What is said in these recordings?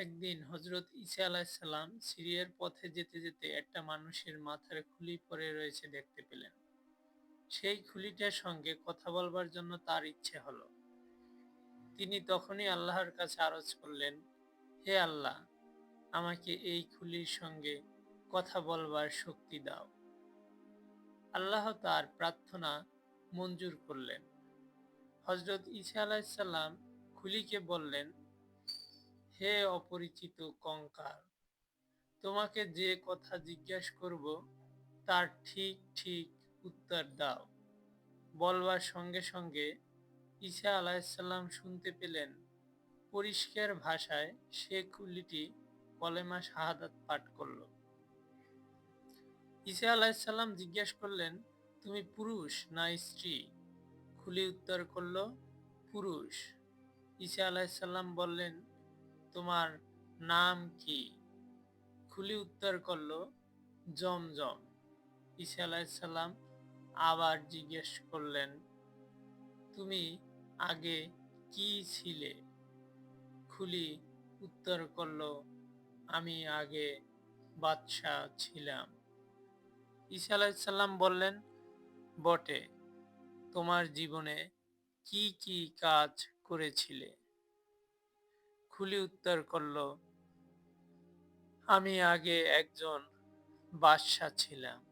একদিন হজরত ঈসা আলাইসাল্লাম সিরিয়ার পথে যেতে যেতে একটা মানুষের মাথার খুলি পড়ে রয়েছে দেখতে পেলেন। সেই খুলিটার সঙ্গে কথা বলবার জন্য তার ইচ্ছে হলো। তিনি তখনই আল্লাহর কাছে আরজ করলেন, হে আল্লাহ, আমাকে এই খুলির সঙ্গে কথা বলবার শক্তি দাও। আল্লাহ তার প্রার্থনা মঞ্জুর করলেন। হজরত ঈসা আলাইসাল্লাম খুলিকে বললেন হে অপরিচিত কঙ্কাল, তোমাকে যে কথা জিজ্ঞাসা করব, তার ঠিক ঠিক উত্তর দাও। বলবার সঙ্গে সঙ্গে ঈসা আলাইসাল্লাম শুনতে পেলেন, পরিষ্কার ভাষায় সে কুলিটি কলেমা শাহাদাত পাঠ করল। ঈসা আলাইসাল্লাম জিজ্ঞেস করলেন, তুমি পুরুষ না স্ত্রী? খুলি উত্তর করল, পুরুষ। ঈসা আলাইসাল্লাম বললেন তোমার নাম কি? খুলি উত্তর করল, জমজম। ঈসা আলাইসাল্লাম আবার জিজ্ঞেস করলেন, তুমি আগে কি ছিলে? খুলি উত্তর করল, আমি আগে বাদশাহ ছিলাম। ঈসা আলাইসাল্লাম বললেন, বটে, তোমার জীবনে কি কি কাজ করেছিলে? খুলি উত্তর করল, আমি আগে একজন বাদশাহ ছিলাম।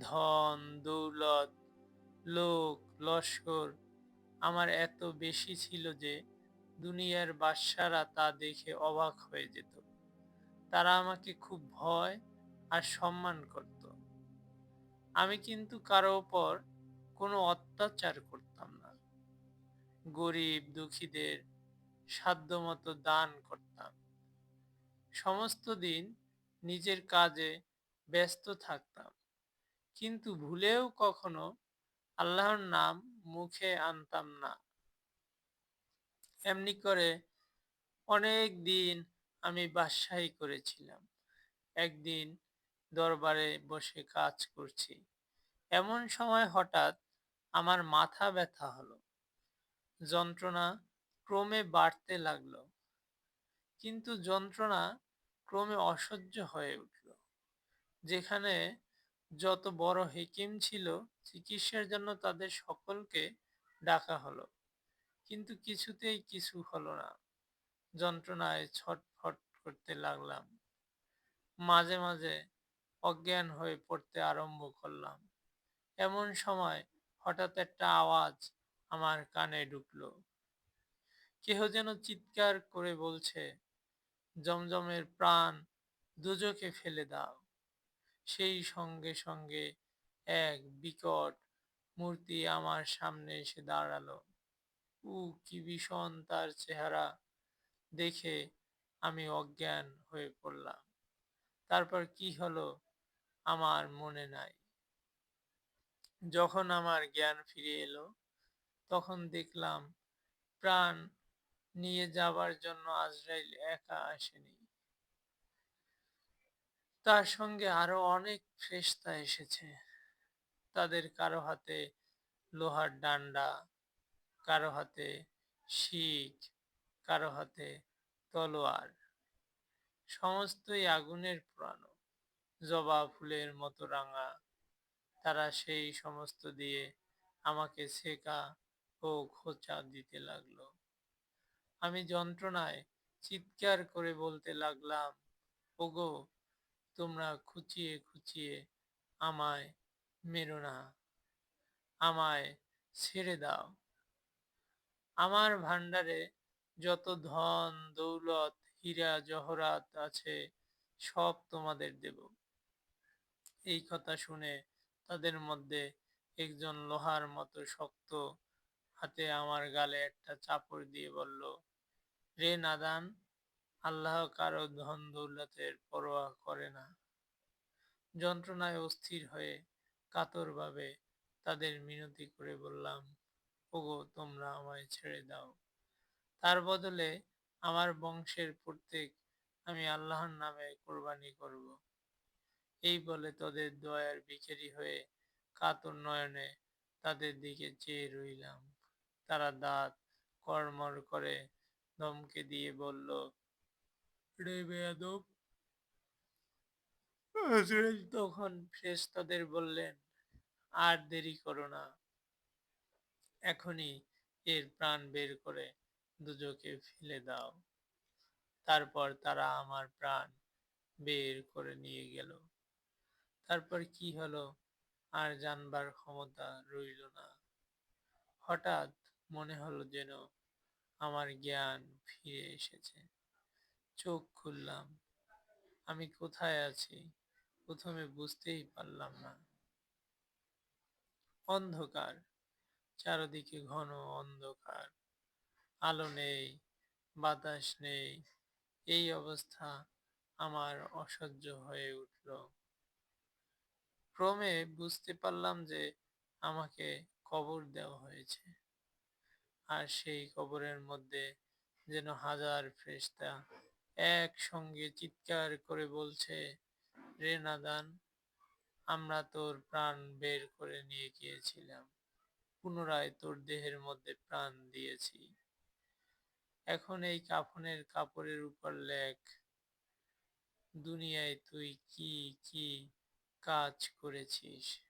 ধন, দৌলত, লোক, লস্কর আমার এত বেশি ছিল যে দুনিয়ার বাদশারা তা দেখে অবাক হয়ে যেত। তারা আমাকে খুব ভয় আর সম্মান করত। আমি কিন্তু কারও ওপর কোনো অত্যাচার করতাম না। গরিব, দুঃখীদের সাধ্যমতো দান করতাম। সমস্ত দিন নিজের কাজে ব্যস্ত থাকতাম। কিন্তু ভুলেও কখনো আল্লাহর নাম মুখে আনতাম না। এমনি করে অনেক দিন আমি বাদশাহী করেছিলাম। একদিন দরবারে বসে কাজ করছি। এমন সময় হঠাৎ আমার মাথা ব্যথা হলো। যন্ত্রণা ক্রমে বাড়তে লাগল। কিন্তু যন্ত্রণা ক্রমে অসহ্য হয়ে উঠল। যেখানে যত বড় হেকিম ছিল, চিকিৎসার জন্য তাদের সকলকে ডাকা হলো। কিন্তু কিছুতেই কিছু হলো না। যন্ত্রণায় ছটফট করতে লাগলাম। মাঝে মাঝে অজ্ঞান হয়ে পড়তে আরম্ভ করলাম। এমন সময় হঠাৎ একটা আওয়াজ আমার কানে ঢুকলো। কেহ যেন চিৎকার করে বলছে, জমজমের প্রাণ দুজকে ফেলে দাও। সেই সঙ্গে সঙ্গে এক বিকট মূর্তি আমার সামনে এসে দাঁড়াল। উ কি ভীষণ তার চেহারা দেখে আমি অজ্ঞান হয়ে পড়লাম। তারপর কি হলো আমার মনে নাই। যখন আমার জ্ঞান ফিরে এলো, তখন দেখলাম প্রাণ নিয়ে যাবার জন্য আজরাইল একা আসেনি। তার সঙ্গে আরও অনেক ফ্রেস্তা এসেছে। তাদের কারও হাতে লোহার ডান্ডা, কারও হাতে শিখ, কারও হাতে তলোয়ার। সমস্তই আগুনের পুরানো, জবা ফুলের মতো রাঙা। তারা সেই সমস্ত দিয়ে আমাকে শেখা ও খোঁচা দিতে লাগল। আমি যন্ত্রণায় চিৎকার করে বলতে লাগলাম, ওগো, তোমরা খুচিয়ে খুচিয়ে আমায় মেরো না, আমায় ছেড়ে দাও। আমার ভান্ডারে যত ধন, দৌলত, হীরা, জহরাত আছে, সব তোমাদের দেব। এই কথা শুনে তাদের মধ্যে একজন লোহার মতো শক্ত হাতে আমার গালে একটা চাপড় দিয়ে বলল রে নাদান, আল্লাহ কারও ধন দৌলতের পরোয়া করে না। যন্ত্রণায় অস্থির হয়ে কাতরভাবে তাদের মিনতি করে বললাম, ওগো, তোমরা আমায় ছেড়ে দাও। তার বদলে আমার বংশের প্রত্যেক আমি আল্লাহর নামে কোরবানি করব। এই বলে তাদের দয়ার বিচেরি হয়ে কাতর নয়নে তাদের দিকে চেয়ে রইলাম। তারা দাঁত কর্মর করে ধমকে দিয়ে বলল, রে বেয়াদব। তখন ফেরেশতাদের বললেন, আর দেরি করো না। এখনই এর প্রাণ বের করে দুজকে ফেলে দাও। তারপর তারা আমার প্রাণ বের করে নিয়ে গেল। তারপর কি হলো আর জানবার ক্ষমতা রইল না। হঠাৎ মনে হলো যেন আমার জ্ঞান ফিরে এসেছে। চোখ খুললাম। আমি কোথায় আছি? প্রথমে বুঝতেই পারলাম না। অন্ধকার। চারদিকে ঘন অন্ধকার। আলো নেই, বাতাস নেই। এই অবস্থা আমার অসহ্য হয়ে উঠল। ক্রমে বুঝতে পারলাম যে আমাকে কবর দেওয়া হয়েছে। আর সেই কবরের মধ্যে যেন হাজার ফেরেশতা একসঙ্গে চিৎকার করে বলছে, রে নাদান, আমরা তোর প্রাণ বের করে নিয়ে গিয়েছিলাম। পুনরায় তোর দেহের মধ্যে প্রাণ দিয়েছি। এখন এই কাফনের কাপড়ের উপর লেখ, দুনিয়ায় তুই কি কি কাজ করেছিস?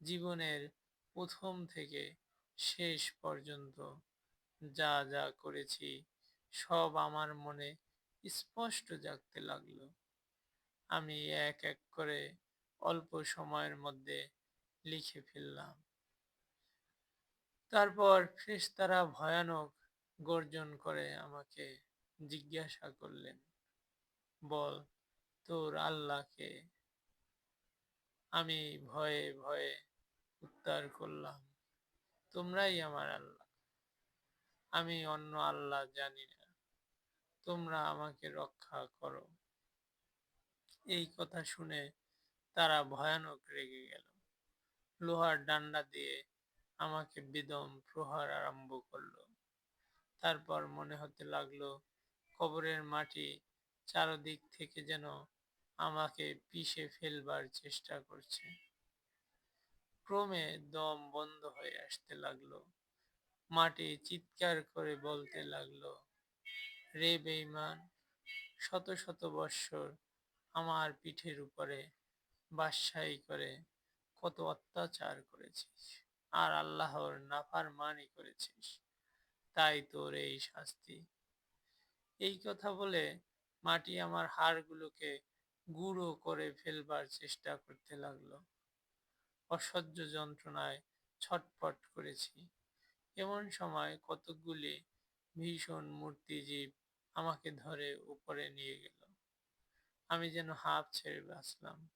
জীবনের প্রথম থেকে শেষ পর্যন্ত যা যা করেছি, সব আমার মনে স্পষ্ট জাগতে লাগল। আমি এক এক করে অল্প সময়ের মধ্যে লিখে ফেললাম। তারপর ফেরেশতারা ভয়ানক গর্জন করে আমাকে জিজ্ঞাসা করলেন, বল, তোর আল্লাহকে? আমি ভয়ে ভয়ে উত্তর করলাম তোমরাই আমার আল্লাহ। আমি অন্য আল্লাহ জানি না। তোমরা আমাকে রক্ষা করো। এই কথা শুনে তারা ভয়ানক রেগে গেল। লোহার ডান্ডা দিয়ে আমাকে বেদম প্রহার আরম্ভ করল। তারপর মনে হতে লাগল, কবরের মাটি চারদিক থেকে যেন আমাকে পিষে ফেলবার চেষ্টা করছে। ক্রমে দম বন্ধ হয়ে আসতে লাগল। মাটি চিৎকার করে বলতে লাগল, রে বেঈমান, শত শত বৎসর আমার পিঠের উপরে বাদশাহী করে কত অত্যাচার করেছিস আর আল্লাহর নাফারমানি করেছিস, তাই তোর এই শাস্তি। এই কথা বলে মাটি আমার হাড়গুলোকে গুঁড়ো করে ফেলবার চেষ্টা করতে লাগল। অসহ্য যন্ত্রণায় ছটফট করেছি। এমন সময় কতকগুলি ভীষণ মূর্তিজীব আমাকে ধরে উপরে নিয়ে গেল। আমি যেন হাঁপ ছেড়ে বাঁচলাম।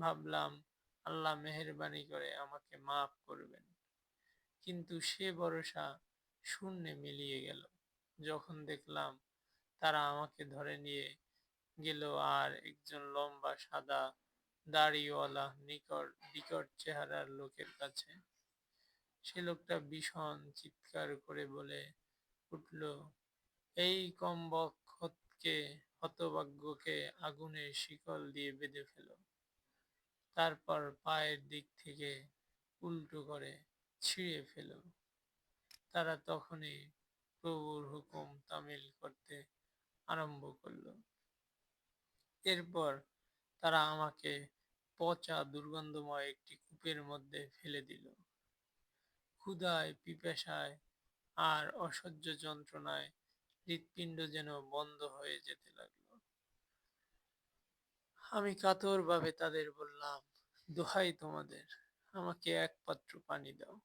ভাবলাম, আল্লাহ মেহরবানি করে আমাকে মাফ করবেন। কিন্তু সে ভরসা শূন্যে মিলিয়ে গেল। যখন দেখলাম তারা আমাকে ধরে নিয়ে গেল আর একজন লম্বা সাদা দাড়িওয়ালা, নিকট বিকট চেহারার লোকের কাছে। সে লোকটা ভীষণ চিৎকার করে বলে উঠল, এই কমবক্ষতকে, হতভাগ্যকে আগুনের শিকল দিয়ে বেঁধে ফেল। তারপর পায়ের দিক থেকে উল্টো করে ছিঁড়ে ফেল। তারা তখনই প্রভুর হুকুম তামিল করতে আরম্ভ করল। এরপর তারা আমাকে পচা, দুর্গন্ধময় একটি কূপের মধ্যে ফেলে দিল। ক্ষুধায়, পিপাসায় আর অসহ্য যন্ত্রণায় হৃৎপিণ্ড যেন বন্ধ হয়ে যেতে লাগল। আমি কাতরভাবে তাদের বললাম, দোহাই তোমাদের, আমাকে এক পাত্র পানি দাও।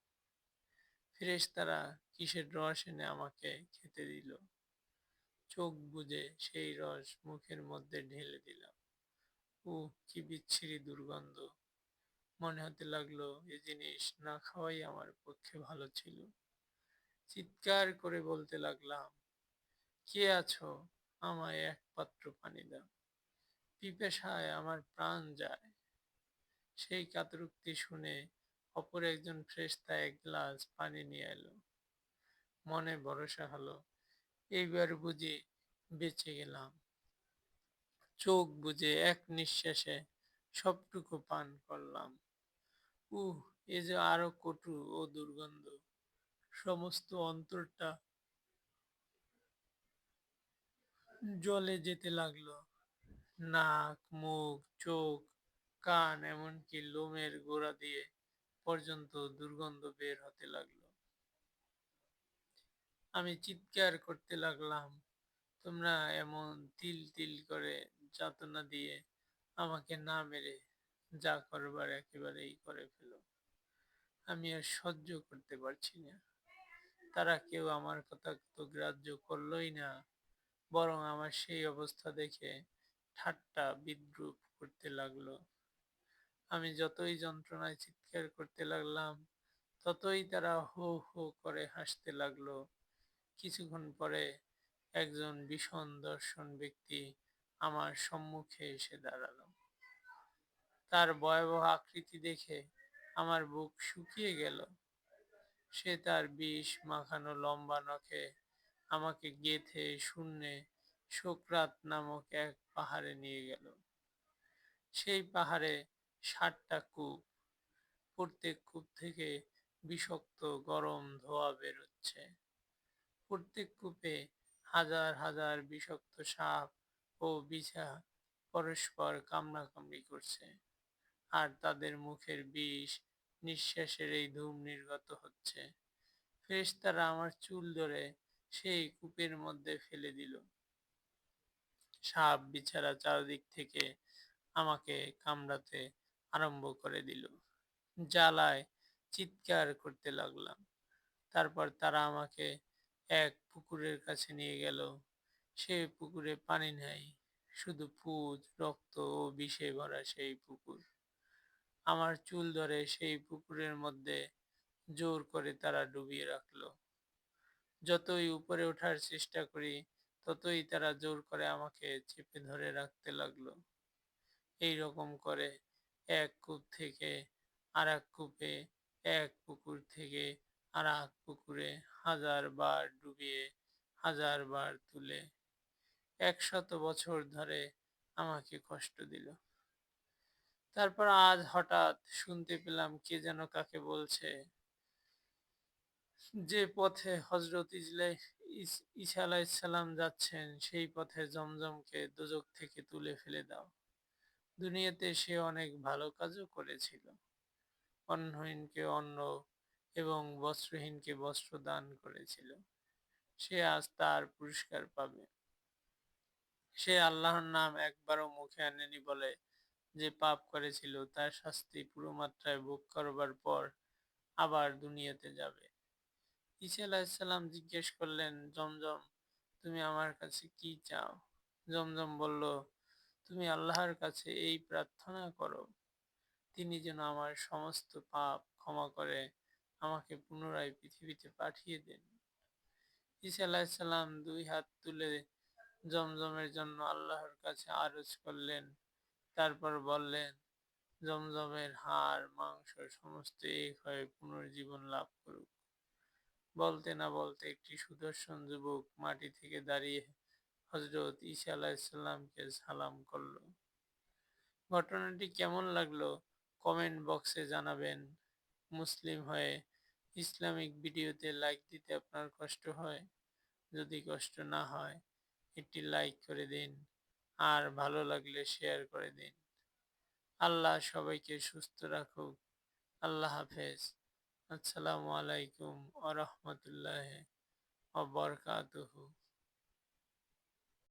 ফ্রেশ তারা কিসের রস এনে আমাকে খেতে দিল। চোখ বুজে সেই রস মুখের মধ্যে ঢেলে দিলাম। ও কি বিচ্ছিরি দুর্গন্ধ। মনে হতে লাগল, এ জিনিস না খাওয়াই আমার পক্ষে ভালো ছিল। চিৎকার করে বলতে লাগলাম, কে আছো? আমায় এক পাত্র পানি দাও। পিপেশায় আমার প্রাণ যায়। সেই কাতরুক্তি শুনে অপর একজন ফ্রেস্তা এক গ্লাস পানি নিয়ে এলো। মনে ভরসা হলো, এইবার বুঝি বেঁচে গেলাম। চোখ বুঝে এক নিঃশ্বাসে সবটুকু পান করলাম। উহ, এ যে আরও কটু ও দুর্গন্ধ। সমস্ত অন্তরটা জলে যেতে লাগল। নাক, মুখ, চোখ, কান এমনকি লোমের গোড়া দিয়ে পর্যন্ত দুর্গন্ধ বের হতে লাগল। আমি চিৎকার করতে লাগলাম, তোমরা এমন তিল তিল করে যাতনা দিয়ে আমাকে না মেরে যা করবার একেবারেই করে ফেলো। আমি আর সহ্য করতে পারছি না। তারা কেউ আমার কথা তো গ্রাহ্য করলই না, বরং আমার সেই অবস্থা দেখে ঠাট্টা বিদ্রুপ করতে লাগল। আমি যতই যন্ত্রণায় চিৎকার করতে লাগলাম, ততই তারা হো হো করে হাসতে লাগল। কিছুক্ষণ পরে একজন ভীষণ দর্শন ব্যক্তি আমার সম্মুখে এসে দাঁড়াল। তার ভয়াবহ আকৃতি দেখে আমার বুক শুকিয়ে গেল। সে তার বিষ মাখানো লম্বা নখে আমাকে গেথে শূন্যে শোকরাত নামক এক পাহাড়ে নিয়ে গেল। সেই পাহাড়ে ষাটটা কূপ, প্রত্যেক কূপ থেকে বিষাক্ত গরম ধোঁয়া বেরোচ্ছে। প্রত্যেক কূপে হাজার হাজার বিষাক্ত সাপ ও বিছা পরস্পর কামড়াকামড়ি করছে। আর তাদের মুখের বিষ নিঃশ্বাসের এই ধূম নির্গত হচ্ছে। ফেরেশতারা আমার চুল ধরে সেই কূপের মধ্যে ফেলে দিল। সাপ বিছারা চারদিক থেকে আমাকে কামড়াতে আরম্ভ করে দিল। জ্বালায় চিৎকার করতে লাগলাম। তারপর তারা আমাকে এক পুকুরের কাছে নিয়ে গেল। সে পুকুরে পানি নেই শুধু পুজ, রক্ত ও বিষে ভরা সেই পুকুর। আমার চুল ধরে সেই পুকুরের মধ্যে জোর করে তারা ডুবিয়ে রাখল। যতই উপরে ওঠার চেষ্টা করি, ততই তারা জোর করে আমাকে চেপে ধরে রাখতে লাগল। এই রকম করে এক কূপ থেকে আর এক কূপে, এক পুকুর থেকে আর এক পুকুরে হাজার বার ডুবিয়ে হাজার বার তুলে একশত বছর ধরে আমাকে কষ্ট দিল। তারপর আজ হঠাৎ শুনতে পেলাম কে যেন কাকে বলছে। যে পথে হজরত ঈসা আলাইসাল্লাম যাচ্ছেন, সেই পথে জমজমকে দোজক থেকে তুলে ফেলে দাও। দুনিয়াতে সে অনেক ভালো কাজও করেছিল। অন্নহীনকে অন্ন এবং বস্ত্রহীনকে বস্ত্র দান করেছিল। সে আজ তার পুরস্কার পাবে। সে আল্লাহর নাম একবারও মুখে আনেনি বলে যে পাপ করেছিল, তার শাস্তি পুরো মাত্রায় ভোগ করবার পর আবার দুনিয়াতে যাবে। ঈসা আলাহিসাল্লাম জিজ্ঞেস করলেন, জমজম, তুমি আমার কাছে কি চাও? জমজম বলল, তুমি আল্লাহর কাছে এই প্রার্থনা করো। তিনি যেন আমার সমস্ত পাপ ক্ষমা করে আমাকে পুনরায় পৃথিবীতে পাঠিয়ে দেন। ঈসা আলাহিসাল্লাম দুই হাত তুলে জমজমের জন্য আল্লাহর কাছে আরজ করলেন। তারপর বললেন, জমজমের হাড়, মাংস সমস্ত এক হয়ে পুনর্জীবন লাভ করুক। বলতে না বলতে একটি সুদর্শন যুবক মাটি থেকে দাঁড়িয়ে হজরত ঈসা আলাহিসাল্লামকে সালাম করল। ঘটনাটি কেমন লাগল কমেন্ট বক্সে জানাবেন। মুসলিম হয়ে ইসলামিক ভিডিওতে লাইক দিতে আপনার কষ্ট হয়? যদি কষ্ট না হয় একটি লাইক করে দিন, আর ভালো লাগলে শেয়ার করে দিন। আল্লাহ সবাইকে সুস্থ রাখুক। আল্লাহ হাফেজ। আসসালামু আলাইকুম আ রহমতুল্লাহ